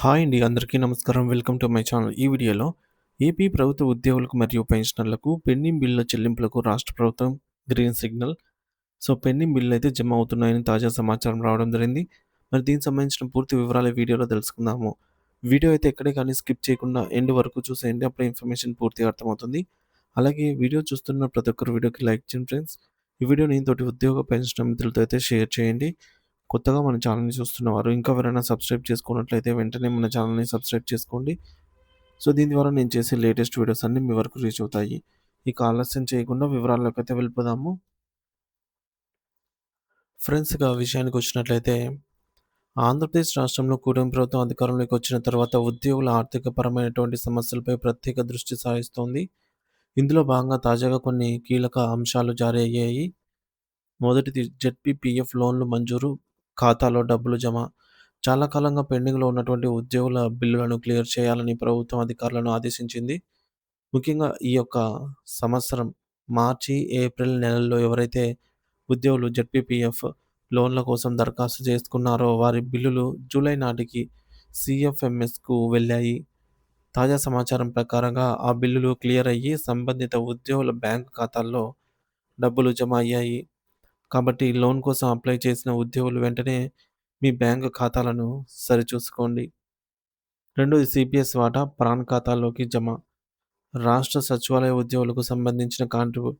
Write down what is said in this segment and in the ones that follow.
Hi అండి. అందరికీ నమస్కారం. Welcome to my channel. ఈ వీడియోలో ఏపీ ప్రభుత్వ ఉద్యోగులకు మరియు పెన్షనర్లకు పెండింగ్ బిల్లుల చెల్లింపులకు రాష్ట్ర ప్రభుత్వం గ్రీన్ సిగ్నల్. సో, పెండింగ్ అయితే జమ అవుతున్నాయని తాజా సమాచారం రావడం జరిగింది. మరి దీనికి సంబంధించిన పూర్తి వివరాలు వీడియోలో తెలుసుకుందాము. వీడియో అయితే ఎక్కడే కానీ స్కిప్ చేయకుండా ఎండ్ వరకు చూసేయండి. అప్పుడు ఇన్ఫర్మేషన్ పూర్తిగా అర్థమవుతుంది. అలాగే వీడియో చూస్తున్న ప్రతి ఒక్కరు వీడియోకి లైక్ చేయండి ఫ్రెండ్స్. ఈ వీడియో నేను తోటి ఉద్యోగ పెన్షన్ మిత్రులతో అయితే షేర్ చేయండి. కొత్తగా మన ఛానల్‌ని చూస్తున్నవారు ఇంకా ఎవరైనా సబ్స్క్రైబ్ చేసుకున్నట్లయితే వెంటనే మన ఛానల్‌ని సబ్స్క్రైబ్ చేసుకోండి. సో, దీని ద్వారా నేను చేసే లేటెస్ట్ వీడియోస్ అన్నీ మీ వరకు రీచ్ అవుతాయి. ఇక ఆలస్యం చేయకుండా వివరాల్లోకైతే వెళ్ళిపోదాము. ఫ్రెండ్స్ ఇక విషయానికి వచ్చినట్లయితే ఆంధ్రప్రదేశ్ రాష్ట్రంలో కూటమి ప్రభుత్వం అధికారంలోకి వచ్చిన తర్వాత ఉద్యోగుల ఆర్థిక పరమైనటువంటి సమస్యలపై ప్రత్యేక దృష్టి సారిస్తోంది. ఇందులో భాగంగా తాజాగా కొన్ని కీలక అంశాలు జారీ అయ్యాయి. మొదటిది జెడ్పీపీఎఫ్ లోన్లు మంజూరు, ఖాతాలో డబ్బులు జమ. చాలా కాలంగా పెండింగ్‌లో ఉన్నటువంటి ఉద్యోగుల బిల్లులను క్లియర్ చేయాలని ప్రభుత్వం అధికారులను ఆదేశించింది. ముఖ్యంగా ఈ యొక్క సంవత్సరం మార్చి, ఏప్రిల్ నెలల్లో ఎవరైతే ఉద్యోగులు జెడ్పీపీఎఫ్ లోన్ల కోసం దరఖాస్తు చేసుకున్నారో వారి బిల్లులు జూలై నాటికి సీఎఫ్ఎంఎస్‌కు వెళ్ళాయి. తాజా సమాచారం ప్రకారంగా ఆ బిల్లులు క్లియర్ అయ్యి సంబంధిత ఉద్యోగుల బ్యాంకు ఖాతాల్లో డబ్బులు జమ అయ్యాయి. కాబట్టి లోన్ కోసం అప్లై చేసిన ఉద్యోగులు వెంటనే మీ బ్యాంకు ఖాతాలను సరిచూసుకోండి. రెండోది సీపీఎస్ వాటా ప్రాన్ ఖాతాల్లోకి జమ. రాష్ట్ర సచివాలయ ఉద్యోగులకు సంబంధించిన కాంట్రిబ్యూ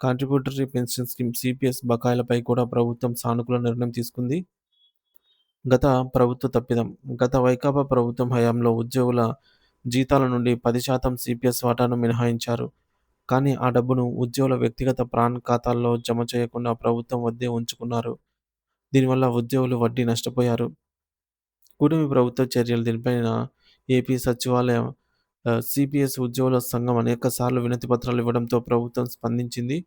కాంట్రిబ్యూటరీ పెన్షన్ స్కీమ్ సీపీఎస్ బకాయిలపై కూడా ప్రభుత్వం సానుకూల నిర్ణయం తీసుకుంది. గత ప్రభుత్వ తప్పిదం గత వైకాపా ప్రభుత్వం హయాంలో ఉద్యోగుల జీతాల నుండి పది శాతం సిపిఎస్ వాటాను మినహాయించారు. కానీ ఆ డబ్బును ఉద్యోగుల వ్యక్తిగత ప్రాణ్ ఖాతాల్లో జమ చేయకుండా ప్రభుత్వం వద్దే ఉంచుకున్నారు. దీనివల్ల ఉద్యోగులు వడ్డీ నష్టపోయారు. కూటమి ప్రభుత్వ చర్యలు దీనిపైన ఏపీ సచివాలయం సిపిఎస్ ఉద్యోగుల సంఘం అనేకసార్లు వినతి పత్రాలు ఇవ్వడంతో ప్రభుత్వం స్పందించింది.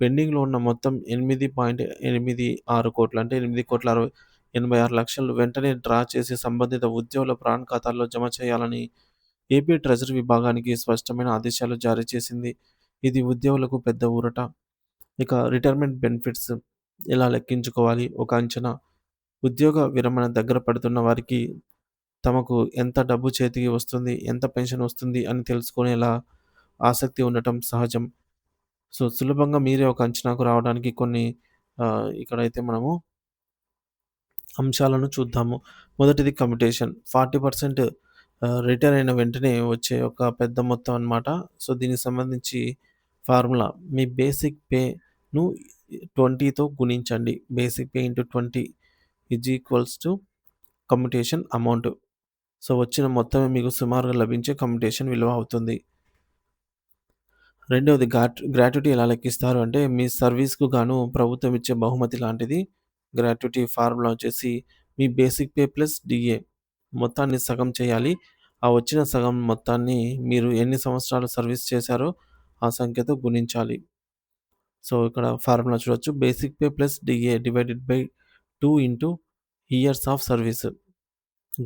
పెండింగ్‌లో ఉన్న మొత్తం 8.86 కోట్లు అంటే 8,86,00,000 వెంటనే డ్రా చేసి సంబంధిత ఉద్యోగుల ప్రాన్ ఖాతాల్లో జమ చేయాలని ఏపీ ట్రెజరీ విభాగానికి స్పష్టమైన ఆదేశాలు జారీ చేసింది. ఇది ఉద్యోగులకు పెద్ద ఊరట. ఇక రిటైర్మెంట్ బెనిఫిట్స్ ఎలా లెక్కించుకోవాలి? ఒక అంచనా. ఉద్యోగ విరమణ దగ్గర పడుతున్న వారికి తమకు ఎంత డబ్బు చేతికి వస్తుంది, ఎంత పెన్షన్ వస్తుంది అని తెలుసుకునేలా ఆసక్తి ఉండటం సహజం. సో, సులభంగా మీరే ఒక అంచనాకు రావడానికి కొన్ని ఇక్కడైతే మనము అంశాలను చూద్దాము. మొదటిది కమ్యూటేషన్ ఫార్టీ పర్సెంట్ రిటైర్ అయిన వెంటనే వచ్చే ఒక పెద్ద మొత్తం అన్నమాట. సో, దీనికి సంబంధించి ఫార్ములా మీ బేసిక్ పేను 20తో గుణించండి. Basic pay into twenty is equals to commutation amount. So, వచ్చిన మొత్తమే మీకు సుమారుగా లభించే కమ్యూటేషన్ విలువ అవుతుంది. రెండవది గ్రాట్ గ్రాట్యుటీ ఎలా లెక్కిస్తారు అంటే మీ సర్వీస్‌కు గాను ప్రభుత్వం ఇచ్చే బహుమతి లాంటిది. గ్రాట్యుటీ ఫార్ములా వచ్చేసి మీ బేసిక్ పే ప్లస్ డిఏ మొత్తాన్ని సగం చేయాలి. ఆ వచ్చిన సగం మొత్తాన్ని మీరు ఎన్ని సంవత్సరాలు సర్వీస్ చేశారో ఆ సంఖ్యతో గుణించాలి. సో, ఇక్కడ ఫార్ములా చూడొచ్చు. Basic pay plus DA divided by two into years of service.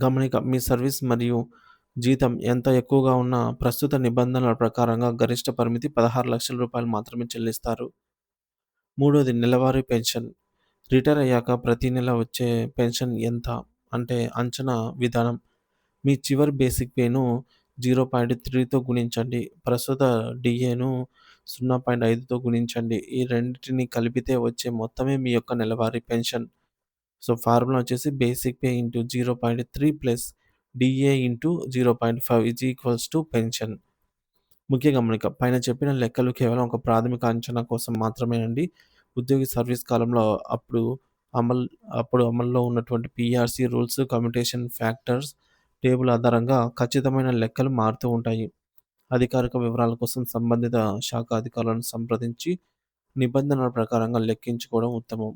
గమనిక మీ సర్వీస్ మరియు జీతం ఎంత ఎక్కువగా ఉన్నా ప్రస్తుత నిబంధనల ప్రకారంగా గరిష్ట పరిమితి పదహారు లక్షల రూపాయలు మాత్రమే చెల్లిస్తారు. మూడోది నెలవారీ పెన్షన్. రిటైర్ అయ్యాక ప్రతి నెల వచ్చే పెన్షన్ ఎంత? అంటే అంచనా విధానం. మీ చివరి బేసిక్ పేను 0.3తో గుణించండి. ప్రస్తుత డీఏను 0.5తో గుణించండి. ఈ రెండింటిని కలిపితే వచ్చే మొత్తమే మీ యొక్క నెలవారీ పెన్షన్. సో, ఫార్ములా వచ్చేసి basic pay into 0.3 plus DA into zero point five is equals to pension. ముఖ్య గమనిక పైన చెప్పిన లెక్కలు కేవలం ఒక ప్రాథమిక అంచనా కోసం మాత్రమేనండి. ఉద్యోగి సర్వీస్ కాలంలో అప్పుడు అమల్ అప్పుడు అమల్లో ఉన్నటువంటి PRC rules, commutation factors table ఆధారంగా ఖచ్చితమైన లెక్కలు మారుతూ ఉంటాయి. అధికారిక వివరాల కోసం సంబంధిత శాఖ అధికారులను సంప్రదించి నిబంధనల ప్రకారంగా లెక్కించుకోవడం ఉత్తమం.